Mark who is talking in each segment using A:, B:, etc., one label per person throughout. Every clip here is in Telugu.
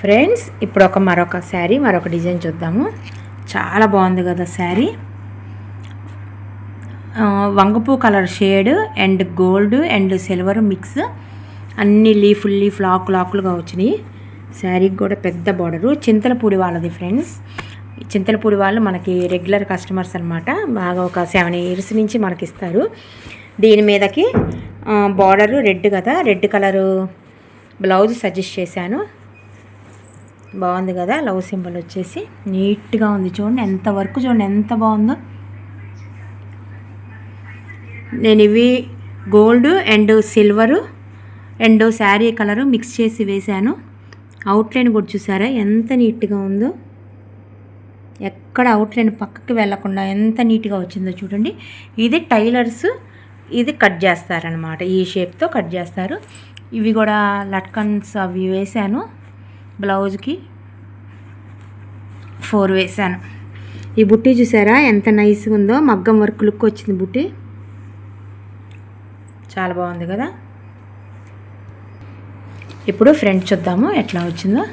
A: ఫ్రెండ్స్ ఇప్పుడు ఒక మరొక శారీ మరొక డిజైన్ చూద్దాము. చాలా బాగుంది కదా sari. వంగపూ colour shade and gold and silver mix. అన్ని లీఫుల్ లీఫ్ లాక్ లాక్లుగా వచ్చినాయి. శారీకి కూడా పెద్ద బార్డరు. చింతలపూడి వాళ్ళది ఫ్రెండ్స్. చింతలపూడి వాళ్ళు మనకి రెగ్యులర్ కస్టమర్స్ అనమాట బాగా ఒక సెవెన్ ఇయర్స్ నుంచి మనకి ఇస్తారు. దీని మీదకి బార్డరు రెడ్ కదా. రెడ్ కలరు బ్లౌజ్ సజెస్ట్ చేశాను. బాగుంది కదా? లవ్ సింబల్ వచ్చేసి నీట్గా ఉంది. చూడండి ఎంత వర్క్ చూడండి ఎంత బాగుందో. నేను ఇవి gold and silver and sari colour mix చేసి వేశాను. అవుట్లైన్ కూడా చూసారా? ఎంత నీట్గా ఉందో. ఎక్కడ అవుట్లైన్ పక్కకి వెళ్ళకుండా ఎంత నీట్గా వచ్చిందో చూడండి. ఇది టైలర్స్ ఇది కట్ చేస్తారనమాట ఈ షేప్తో కట్ చేస్తారు. ఇవి కూడా లట్కన్స్ అవి వేశాను. బ్లౌజ్కి ఫోర్ వేసాను. ఈ బుట్టి చూసారా? ఎంత నైస్గా ఉందో. మగ్గం వర్క్ లుక్ వచ్చింది బుట్టి. చాలా బాగుంది కదా. ఇప్పుడు ఫ్రంట్ చూద్దాము. ఎట్లా వచ్చిందో.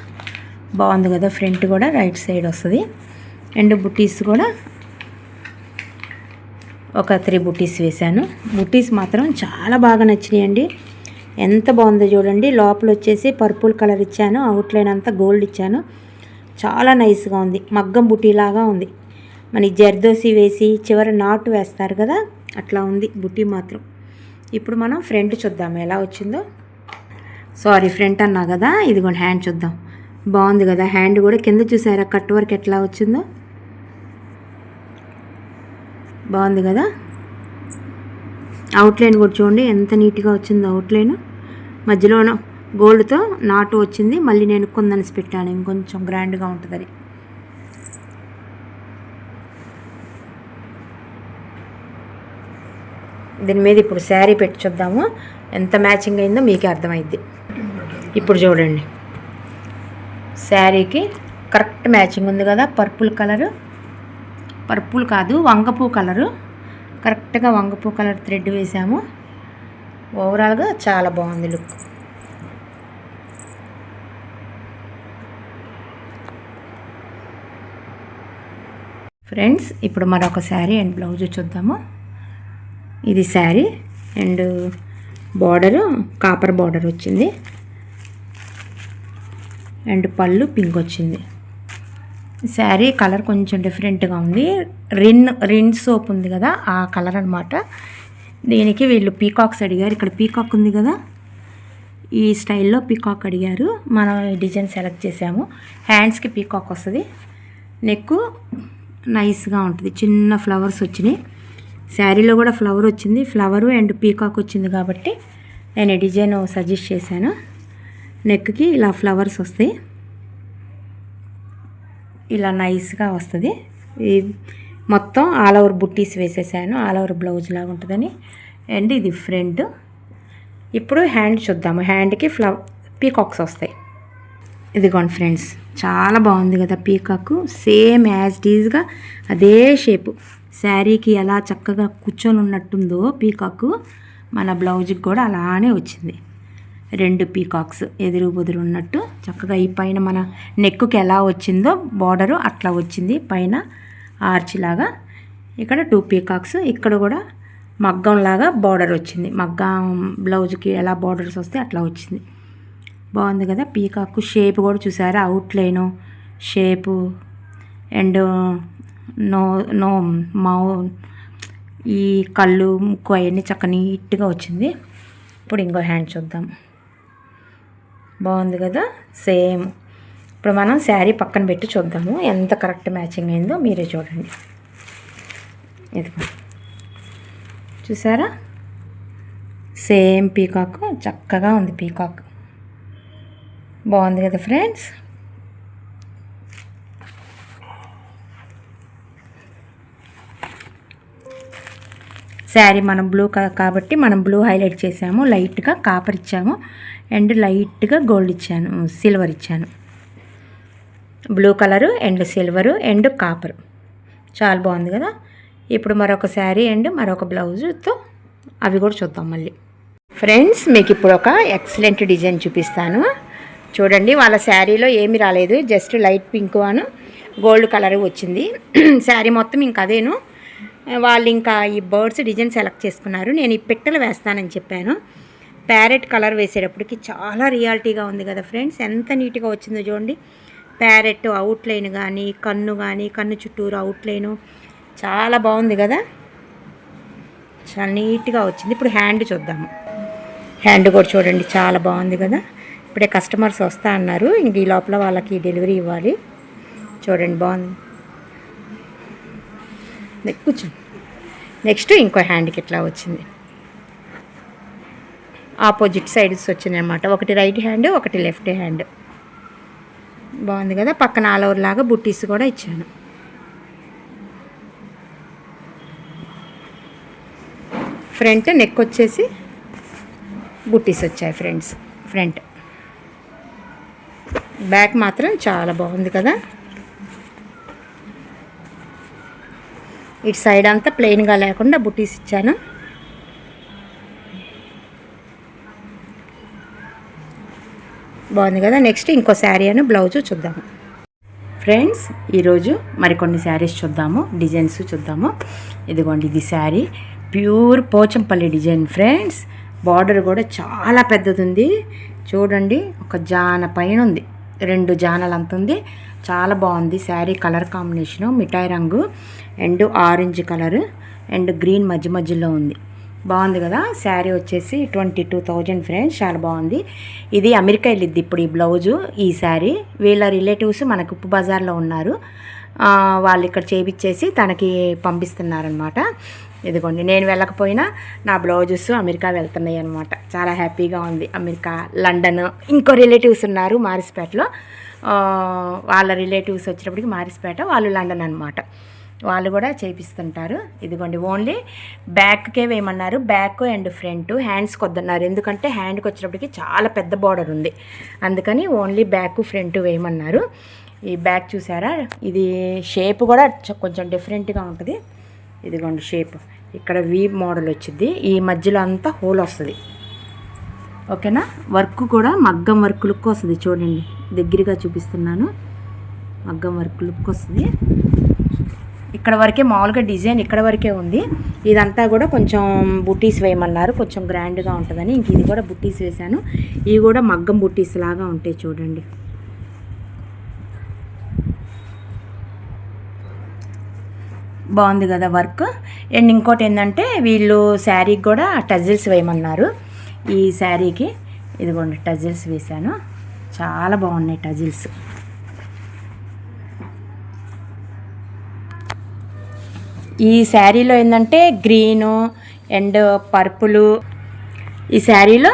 A: బాగుంది కదా ఫ్రంట్ కూడా. రైట్ సైడ్ వస్తుంది. అండ్ బుట్టీస్ కూడా ఒక త్రీ బుట్టీస్ వేశాను బుట్టీస్ మాత్రం చాలా బాగా నచ్చినాయండి. ఎంత బాగుందో చూడండి. లోపల వచ్చేసి పర్పుల్ కలర్ ఇచ్చాను. అవుట్లైన్ అంతా గోల్డ్ ఇచ్చాను. చాలా నైస్గా ఉంది. మగ్గం బుట్టీలాగా ఉంది. మన జర్దోసి వేసి చివర నాటు వేస్తారు కదా? అట్లా ఉంది బుట్టి మాత్రం. ఇప్పుడు మనం ఫ్రంట్ చూద్దాం. ఎలా వచ్చిందో? సారీ ఫ్రంట్ అన్నా కదా? ఇదిగోండి హ్యాండ్ చూద్దాం. బాగుంది కదా? హ్యాండ్ కూడా కింద చూసారా? కట్ వర్క్ ఎట్లా వచ్చిందో? బాగుంది కదా? అవుట్లైన్ కూడా చూడండి. ఎంత నీట్గా వచ్చిందో అవుట్లైన్ మధ్యలోన గోల్డ్తో నాటు వచ్చింది. మళ్ళీ నేను కుందన్స్ పెట్టాను. ఇంకొంచెం గ్రాండ్గా ఉంటుందని దీని మీద ఇప్పుడు శారీ పెట్టి చూద్దాము. ఎంత మ్యాచింగ్ అయిందో మీకే అర్థమైద్ది. ఇప్పుడు చూడండి. శారీకి కరెక్ట్ మ్యాచింగ్ ఉంది కదా. Purple colour. పర్పుల్ కాదు వంగపూ కలరు. కరెక్ట్గా వంగపూ కలర్ థ్రెడ్ వేసాము. ఓవరాల్గా చాలా బాగుంది లుక్ ఫ్రెండ్స్ ఇప్పుడు మరొక శారీ అండ్ బ్లౌజ్ చూద్దాము. ఇది sari and border copper border వచ్చింది. అండ్ పళ్ళు పింక్ వచ్చింది. శారీ కలర్ కొంచెం డిఫరెంట్గా ఉంది. రిన్ రిన్ సోప్ ఉంది కదా ఆ కలర్ అనమాట దీనికి వీళ్ళు పీకాక్స్ అడిగారు. ఇక్కడ పీకాక్ ఉంది కదా? ఈ స్టైల్లో పీకాక్ అడిగారు. మనం ఈ డిజైన్ సెలెక్ట్ చేసాము. హ్యాండ్స్కి పీకాక్ వస్తుంది. నెక్ నైస్గా ఉంటుంది. చిన్న ఫ్లవర్స్ వచ్చినాయి. శారీలో కూడా ఫ్లవర్ వచ్చింది. ఫ్లవరు అండ్ పీకాక్ వచ్చింది కాబట్టి నేను ఈ డిజైన్ సజెస్ట్ చేశాను. నెక్కి ఇలా ఫ్లవర్స్ వస్తాయి. ఇలా నైస్గా వస్తుంది. మొత్తం ఆల్ ఓవర్ బుట్టీస్ వేసేసాను ఆల్ ఓవర్ బ్లౌజ్ లాగా ఉంటుందని. అండ్ ఇది ఫ్రంట్. ఇప్పుడు హ్యాండ్ చూద్దాము. హ్యాండ్కి ఫ్లవ పీకాక్స్ వస్తాయి. ఇదిగోండి ఫ్రెండ్స్ చాలా బాగుంది కదా పీకాక్. సేమ్ యాజ్ డీజ్గా అదే షేపు. శారీకి ఎలా చక్కగా కూర్చొని ఉన్నట్టుందో పీకాక్ మన బ్లౌజ్కి కూడా అలానే వచ్చింది. రెండు పీకాక్స్ ఎదురు బుదురు ఉన్నట్టు చక్కగా ఈ పైన మన నెక్కుకి ఎలా వచ్చిందో బార్డరు అట్లా వచ్చింది. పైన ఆర్చ్ లాగా ఇక్కడ టూ పీకాక్స్. ఇక్కడ కూడా మగ్గం లాగా బార్డర్ వచ్చింది. మగ్గం బ్లౌజ్కి ఎలా బార్డర్స్ వస్తే అట్లా వచ్చింది. బాగుంది కదా పీకాక్ షేప్ కూడా చూసారా? Outline shape and no no మౌ ఈ కళ్ళు ముక్కు అవన్నీ చక్క నీట్గా వచ్చింది. ఇప్పుడు ఇంకో హ్యాండ్ చూద్దాం. బాగుంది కదా? సేమ్. ఇప్పుడు మనం శారీ పక్కన పెట్టి చూద్దాము. ఎంత కరెక్ట్ మ్యాచింగ్ అయిందో మీరే చూడండి. ఇది చూసారా? సేమ్ పీకాక్ చక్కగా ఉంది పీకాక్. బాగుంది కదా ఫ్రెండ్స్? శారీ మనం బ్లూ కా- కాబట్టి మనం బ్లూ హైలైట్ చేసాము. లైట్గా కాపర్ ఇచ్చాము. అండ్ లైట్గా గోల్డ్ ఇచ్చాను సిల్వర్ ఇచ్చాను. Blue colour and silver and copper. చాలా బాగుంది కదా? ఇప్పుడు మరొక శారీ అండ్ మరొక బ్లౌజుతో అవి కూడా చూద్దాం మళ్ళీ. ఫ్రెండ్స్ మీకు ఇప్పుడు ఒక ఎక్సలెంట్ డిజైన్ చూపిస్తాను. చూడండి వాళ్ళ శారీలో ఏమీ రాలేదు. జస్ట్ లైట్ పింక్ అను గోల్డ్ కలర్ వచ్చింది. శారీ మొత్తం ఇంకా అదేను. వాళ్ళు ఇంకా ఈ బర్డ్స్ డిజైన్ సెలెక్ట్ చేసుకున్నారు. నేను ఈ పెట్టెలు వేస్తానని చెప్పాను. ప్యారెట్ కలర్ వేసేటప్పటికి చాలా రియాలిటీగా ఉంది కదా ఫ్రెండ్స్? ఎంత నీట్గా వచ్చిందో చూడండి. ప్యారెట్ అవుట్లైన్ కానీ కన్ను కానీ కన్ను చుట్టూరు అవుట్లైను. చాలా బాగుంది కదా? చాలా నీట్గా వచ్చింది. ఇప్పుడు హ్యాండ్ చూద్దాము. హ్యాండ్ కూడా చూడండి చాలా బాగుంది కదా? ఇప్పుడే కస్టమర్స్ వస్తా అన్నారు. ఇంక ఈ లోపల వాళ్ళకి డెలివరీ ఇవ్వాలి. చూడండి బాగుంది. నెక్ కూర్చో. నెక్స్ట్ ఇంకో హ్యాండ్కి ఇట్లా వచ్చింది. ఆపోజిట్ సైడ్స్ వచ్చినాయి అన్నమాట ఒకటి రైట్ హ్యాండ్ ఒకటి లెఫ్ట్ హ్యాండ్. బాగుంది కదా పక్కన ఆల్ ఓవర్ లాగా బుట్టీస్ కూడా ఇచ్చాను. ఫ్రంట్ నెక్ వచ్చేసి బుట్టీస్ వచ్చాయి ఫ్రెండ్స్ ఫ్రంట్. బ్యాక్ మాత్రం చాలా బాగుంది కదా. ఇటు సైడ్ అంతా ప్లెయిన్గా లేకుండా బుట్టీస్ ఇచ్చాను. బాగుంది కదా. నెక్స్ట్ ఇంకో శారీ అని బ్లౌజ్ చూద్దాము. ఫ్రెండ్స్ ఈరోజు మరికొన్ని శారీస్ చూద్దాము. డిజైన్స్ చూద్దాము. ఇదిగోండి ఇది sari. Pure Pochampally design friends. Border కూడా చాలా పెద్దది ఉంది చూడండి ఒక జాన పైన ఉంది రెండు జానలు అంత ఉంది చాలా బాగుంది శారీ కలర్ కాంబినేషను. మిఠాయి రంగు. And orange colour. And green మధ్య మధ్యలో ఉంది. బాగుంది కదా? శారీ వచ్చేసి ట్వంటీ టూ థౌజండ్ ఫ్రెండ్స్ చాలా బాగుంది. ఇది అమెరికా వెళ్ళిద్ది ఇప్పుడు ఈ బ్లౌజు ఈ శారీ. వీళ్ళ రిలేటివ్స్ మనకు ఉప్పు బజార్లో ఉన్నారు. వాళ్ళు ఇక్కడ చేపిచ్చేసి తనకి పంపిస్తున్నారనమాట ఇదిగోండి నేను వెళ్ళకపోయినా నా బ్లౌజెస్ అమెరికా వెళ్తున్నాయి అనమాట చాలా హ్యాపీగా ఉంది. అమెరికా లండన్ ఇంకో రిలేటివ్స్ ఉన్నారు మారిస్పేటలో. వాళ్ళ రిలేటివ్స్ వచ్చినప్పటికి మారిస్పేట వాళ్ళు లండన్ అనమాట వాళ్ళు కూడా చేపిస్తుంటారు. ఇదిగోండి ఓన్లీ బ్యాక్కే వేయమన్నారు. బ్యాక్ అండ్ ఫ్రంట్ హ్యాండ్స్ కొద్దన్నారు. ఎందుకంటే హ్యాండ్కి వచ్చినప్పటికి చాలా పెద్ద బార్డర్ ఉంది. అందుకని ఓన్లీ బ్యాక్ ఫ్రంట్ వేయమన్నారు. ఈ బ్యాక్ చూసారా? ఇది షేప్ కూడా కొంచెం డిఫరెంట్గా ఉంటుంది. ఇదిగోండి షేప్. ఇక్కడ వీ మోడల్ వచ్చింది ఈ మధ్యలో అంతా హోల్ వస్తుంది. ఓకేనా? వర్క్ కూడా మగ్గం వర్క్ లుక్ వస్తుంది. చూడండి దగ్గరగా చూపిస్తున్నాను. మగ్గం వర్క్ లుక్ వస్తుంది. ఇక్కడ వరకే మామూలుగా డిజైన్ ఇక్కడ వరకే ఉంది. ఇదంతా కూడా కొంచెం బుట్టీస్ వేయమన్నారు. కొంచెం గ్రాండ్గా ఉంటుందని ఇంక ఇది కూడా బుట్టీస్ వేశాను. ఇవి కూడా మగ్గం బుట్టీస్ లాగా ఉంటాయి చూడండి. బాగుంది కదా వర్క్. అండ్ ఇంకోటి ఏంటంటే వీళ్ళు శారీకి కూడా టజిల్స్ వేయమన్నారు. ఈ శారీకి ఇదిగోండి టజిల్స్ వేశాను. చాలా బాగున్నాయి టజిల్స్. ఈ శారీలో ఏంటంటే గ్రీను అండ్ పర్పులు. ఈ శారీలో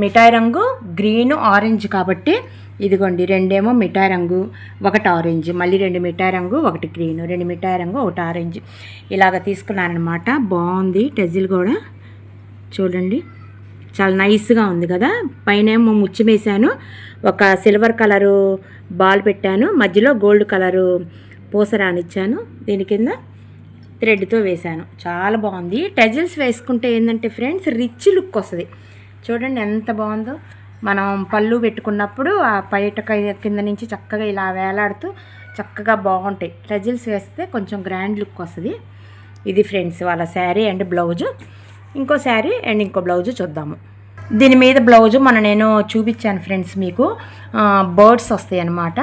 A: మిఠాయి రంగు గ్రీన్ ఆరెంజ్ కాబట్టి ఇదిగోండి రెండేమో మిఠాయి రంగు ఒకటి ఆరెంజ్ మళ్ళీ రెండు మిఠాయి రంగు ఒకటి గ్రీన్ రెండు మిఠాయి రంగు ఒకటి ఆరెంజ్. ఇలాగ తీసుకున్నానమాట బాగుంది టెజిల్ కూడా. చూడండి చాలా నైస్గా ఉంది కదా. పైన ఏమో ముచ్చం వేసాను ఒక సిల్వర్ కలరు బాల్ పెట్టాను. మధ్యలో గోల్డ్ కలరు పూసరానిచ్చాను దీని కింద థ్రెడ్తో వేశాను. చాలా బాగుంది. టెజిల్స్ వేసుకుంటే ఏంటంటే ఫ్రెండ్స్ రిచ్ లుక్ వస్తుంది. చూడండి ఎంత బాగుందో. మనం పళ్ళు పెట్టుకున్నప్పుడు ఆ పైట కై- కింద నుంచి చక్కగా ఇలా వేలాడుతూ చక్కగా బాగుంటాయి. టెజిల్స్ వేస్తే కొంచెం గ్రాండ్ లుక్ వస్తుంది. ఇది ఫ్రెండ్స్ వాళ్ళ శారీ అండ్ బ్లౌజు. ఇంకో శారీ అండ్ ఇంకో బ్లౌజు చూద్దాము. దీని మీద బ్లౌజు మన నేను చూపించాను ఫ్రెండ్స్ మీకు. బర్డ్స్ వస్తాయి అన్నమాట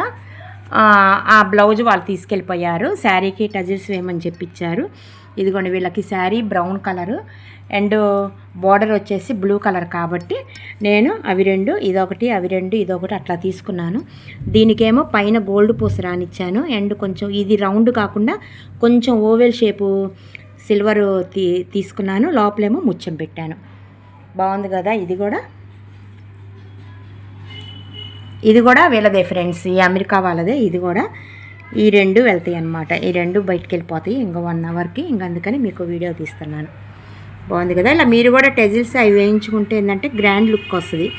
A: ఆ, బ్లౌజ్ వాళ్ళు తీసుకెళ్ళిపోయారు. శారీకి టజిల్స్ వేయమని చెప్పించారు ఇదిగోండి వీళ్ళకి sari brown colour. And border వచ్చేసి బ్లూ కలర్ కాబట్టి నేను అవి రెండు ఇదొకటి అవి రెండు ఇదొకటి అట్లా తీసుకున్నాను. దీనికేమో పైన గోల్డ్ పూస రానిచ్చాను. అండ్ కొంచెం ఇది రౌండ్ కాకుండా కొంచెం ఓవెల్ షేపు సిల్వర్ తీ తీసుకున్నాను. లోపలేమో ముచ్చం పెట్టాను. బాగుంది కదా ఇది కూడా? ఇది కూడా వీళ్ళదే ఫ్రెండ్స్. ఈ అమెరికా వాళ్ళదే. ఇది కూడా ఈ రెండు వెళ్తాయి అన్నమాట. ఈ రెండు బయటికి వెళ్ళిపోతాయి. ఇంకో వన్ అవర్కి ఇంక అందుకని మీకు వీడియో తీస్తున్నాను. బాగుంది కదా? ఇలా మీరు కూడా టెజిల్స్ అవి వేయించుకుంటే ఏంటంటే గ్రాండ్ లుక్ వస్తుంది.